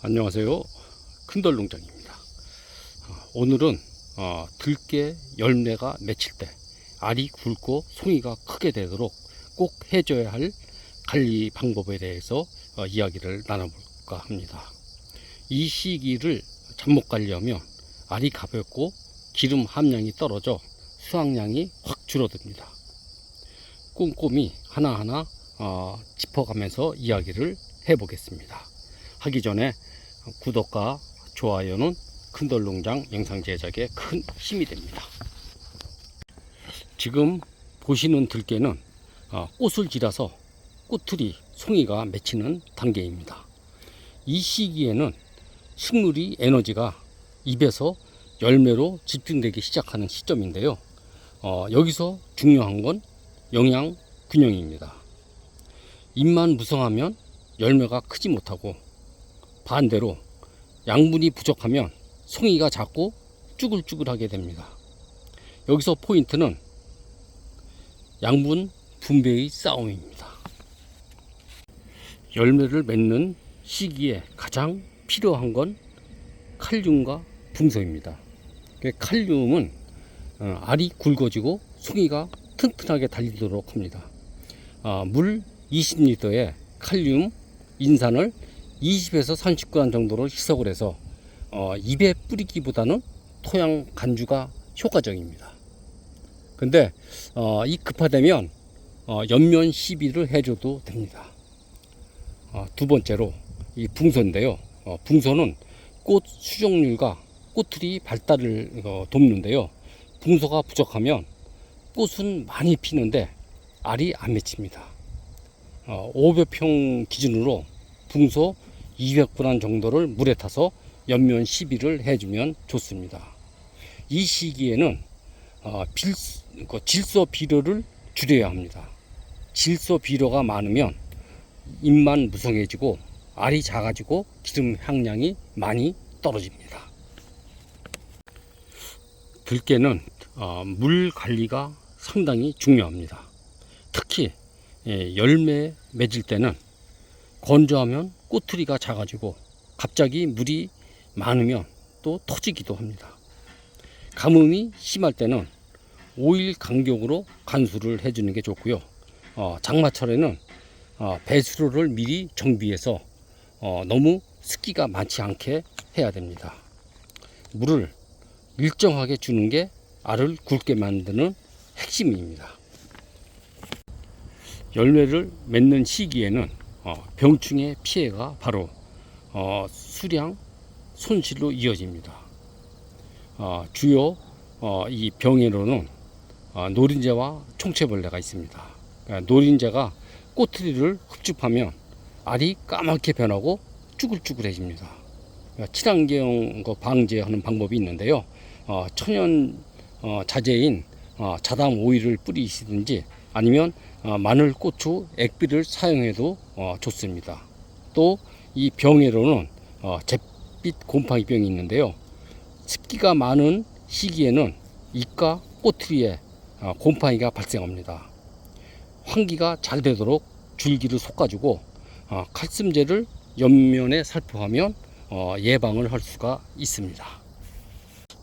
안녕하세요. 큰돌농장입니다. 어, 오늘은 어, 들깨 열매가 맺힐 때 알이 굵고 송이가 크게 되도록 꼭 해줘야 할 관리 방법에 대해서 어, 이야기를 나눠볼까 합니다. 이 시기를 잘못 관리하면 알이 가볍고 기름 함량이 떨어져 수확량이 확 줄어듭니다. 꼼꼼히 하나하나 어, 짚어가면서 이야기를 해보겠습니다. 하기 전에 구독과 좋아요는 큰돌농장 영상 제작에 큰 힘이 됩니다. 지금 보시는 들깨는 어, 꽃을 지라서 꽃틀이 송이가 맺히는 단계입니다. 이 시기에는 식물이 에너지가 잎에서 열매로 집중되기 시작하는 시점인데요. 어, 여기서 중요한 건 영양 균형입니다. 잎만 무성하면 열매가 크지 못하고 반대로 양분이 부족하면 송이가 작고 쭈글쭈글하게 됩니다. 여기서 포인트는 양분 분배의 싸움입니다. 열매를 맺는 시기에 가장 필요한 건 칼륨과 붕소입니다. 그 칼륨은 어, 알이 굵어지고 송이가 튼튼하게 달리도록 합니다. 아, 물 20리터에 칼륨, 인산을 20에서 30g 정도로 희석을 해서 어, 입에 뿌리기보다는 토양 간주가 효과적입니다. 근데 어, 이 급하되면 어, 연면 시비를 해줘도 됩니다. 어, 두 번째로 이 붕소인데요. 어, 붕소는 꽃 수종률과 꽃틀이 발달을 어, 돕는데요. 붕소가 부족하면 꽃은 많이 피는데 알이 안 맺힙니다. 어, 500평 기준으로 붕소 200g 정도를 물에 타서 연면 시비를 해주면 좋습니다. 이 시기에는 어, 빌, 그 질소 비료를 줄여야 합니다. 질소 비료가 많으면 잎만 무성해지고 알이 작아지고 기름 향량이 많이 떨어집니다. 들깨는 어, 물 관리가 상당히 중요합니다. 특히 예, 열매 맺을 때는 건조하면 꼬투리가 작아지고 갑자기 물이 많으면 또 터지기도 합니다. 가뭄이 심할 때는 오일 간격으로 간수를 해주는 게 좋고요. 어, 장마철에는 어, 배수로를 미리 정비해서 어, 너무 습기가 많지 않게 해야 됩니다. 물을 일정하게 주는 게 알을 굵게 만드는 핵심입니다. 열매를 맺는 시기에는 어, 병충해 피해가 바로 어, 수량 손실로 이어집니다. 어, 주요 어, 이 병에로는 어, 노린재와 총체벌레가 있습니다. 그러니까 노린재가 꼬투리를 흡집하면 알이 까맣게 변하고 쭈글쭈글해집니다. 그러니까 친환경 거 방제하는 방법이 있는데요. 어, 천연 어, 자재인 어, 자담 오일을 뿌리시든지 아니면 어, 마늘, 고추, 액비를 사용해도 어, 좋습니다. 또 이 병에로는 어, 잿빛 곰팡이 병이 있는데요. 습기가 많은 시기에는 잎과 꼬투리에 어, 곰팡이가 발생합니다. 환기가 잘 되도록 줄기를 솎아주고 어, 칼슘제를 옆면에 살포하면 어, 예방을 할 수가 있습니다.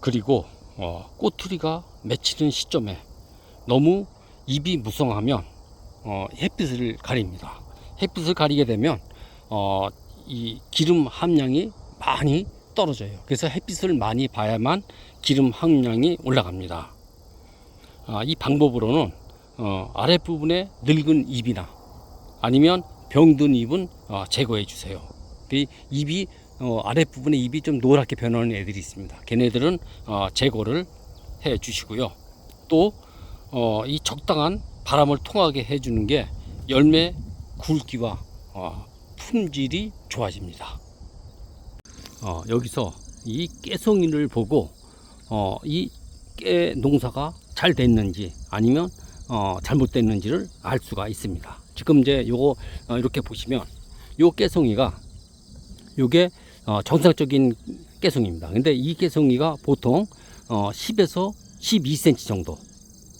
그리고 어, 꼬투리가 맺히는 시점에 너무 잎이 무성하면 어, 햇빛을 가립니다. 햇빛을 가리게 되면 어, 이 기름 함량이 많이 떨어져요. 그래서 햇빛을 많이 봐야만 기름 함량이 올라갑니다. 아, 이 방법으로는 어, 아랫부분에 늙은 잎이나 아니면 병든 잎은 어, 제거해 주세요. 그 잎이 어, 아랫부분에 잎이 좀 노랗게 변하는 애들이 있습니다. 걔네들은 어, 제거를 해 주시고요. 또 어, 이 적당한 바람을 통하게 해주는 게 열매 굵기와 어, 품질이 좋아집니다. 어, 여기서 이 깨송이를 보고 어, 이깨 농사가 잘 됐는지 아니면 어, 잘못됐는지를 알 수가 있습니다. 지금 이제 요거 어, 이렇게 보시면 요 깨송이가 요게 어, 정상적인 깨송입니다. 근데 이 깨송이가 보통 어, 10에서 12cm 정도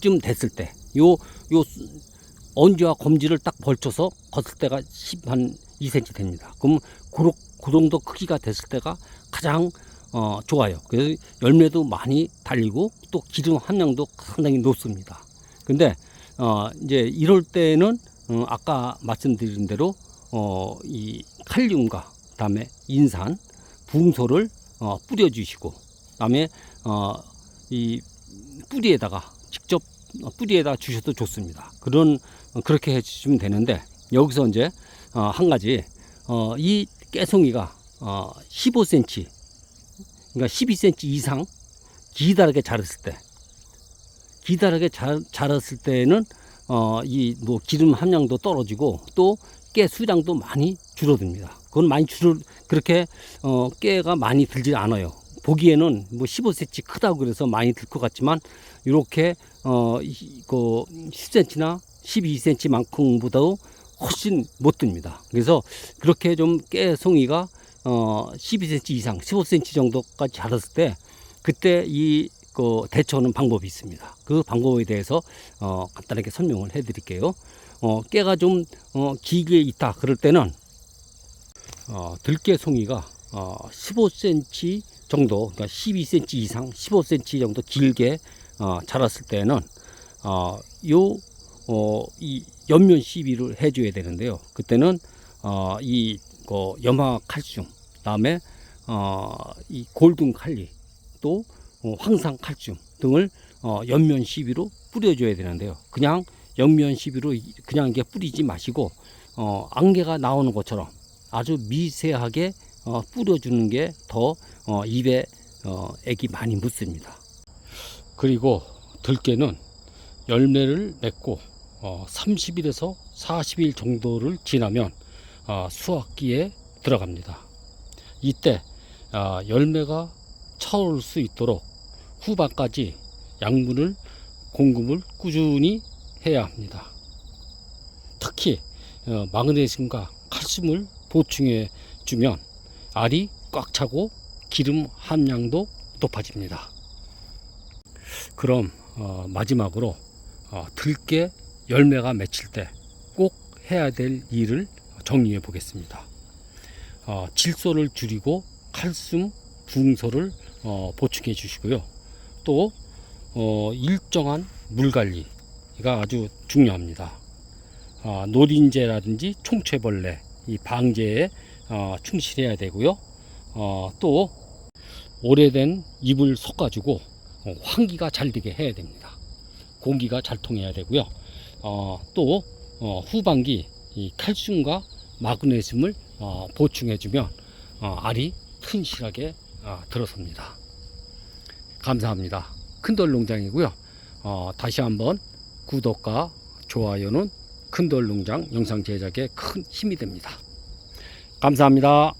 쯤 됐을 때 요, 요 언지와 검지를 딱 벌쳐서 걷을 때가 10, 한 2cm 됩니다. 그럼 그렇, 그 정도 크기가 됐을 때가 가장 어, 좋아요. 그래서 열매도 많이 달리고 또 기름 함량도 상당히 높습니다. 근데 어, 이제 이럴 때는 어, 아까 말씀드린 대로 어, 이 칼륨과 그다음에 인산, 붕소를 어, 뿌려주시고 그다음에 어, 이 뿌리에다가 뿌리에다 주셔도 좋습니다. 그런 어, 그렇게 해주시면 되는데 여기서 이제 어, 한 가지 어, 이 깨송이가 어, 15cm 그러니까 12cm 이상 기다랗게 자랐을 때 기다랗게 자, 자랐을 때는 어, 이 뭐 기름 함량도 떨어지고 또 깨 수량도 많이 줄어듭니다. 그건 많이 줄어 그렇게 어, 깨가 많이 들지 않아요. 보기에는 뭐 15cm 크다고 그래서 많이 들 것 같지만 이렇게 어, 이- 그 10cm나 12cm만큼보다도 훨씬 못 듭니다. 그래서 그렇게 좀 깨 송이가 어, 12cm 이상, 15cm 정도까지 자랐을 때 그때 이 그 대처하는 방법이 있습니다. 그 방법에 대해서 어, 간단하게 설명을 해드릴게요. 어, 깨가 좀 어, 길게 있다 그럴 때는 어, 들깨 송이가 어, 15cm 정도, 그러니까 12cm 이상, 15cm 정도 길게 어, 자랐을 때는 어, 요, 어, 이 연면 시비를 해줘야 되는데요. 그때는 어, 이 그, 염화 칼슘, 다음에 어, 이 골든 칼리, 또 어, 황산 칼슘 등을 어, 연면 시비로 뿌려줘야 되는데요. 그냥 연면 시비로 이- 그냥 이게 뿌리지 마시고 어, 안개가 나오는 것처럼 아주 미세하게 어, 뿌려주는 게 더 어, 입에 어, 액이 많이 묻습니다. 그리고 들깨는 열매를 맺고 어, 30일에서 40일 정도를 지나면 어, 수확기에 들어갑니다. 이때 아, 열매가 차오를 수 있도록 후반까지 양분을 공급을 꾸준히 해야 합니다. 특히 어, 마그네슘과 칼슘을 보충해 주면 알이 꽉 차고 기름 함량도 높아집니다. 그럼 어, 마지막으로 어, 들깨 열매가 맺힐 때 꼭 해야 될 일을 정리해 보겠습니다. 어, 질소를 줄이고 칼슘, 붕소를 어, 보충해 주시고요. 또 어, 일정한 물 관리가 아주 중요합니다. 아, 노린재라든지 총체벌레 이 방제에 어, 충실해야 되고요. 어, 또 오래된 잎을 어, 환기가 잘 되게 해야 됩니다. 공기가 잘 통해야 되고요. 어, 또 어, 후반기 이 칼슘과 마그네슘을 어, 보충해주면 어, 알이 튼실하게 어, 들어섭니다. 감사합니다. 큰돌 농장이고요. 어, 다시 한번 구독과 좋아요는 큰돌 농장 영상 제작에 큰 힘이 됩니다. 감사합니다.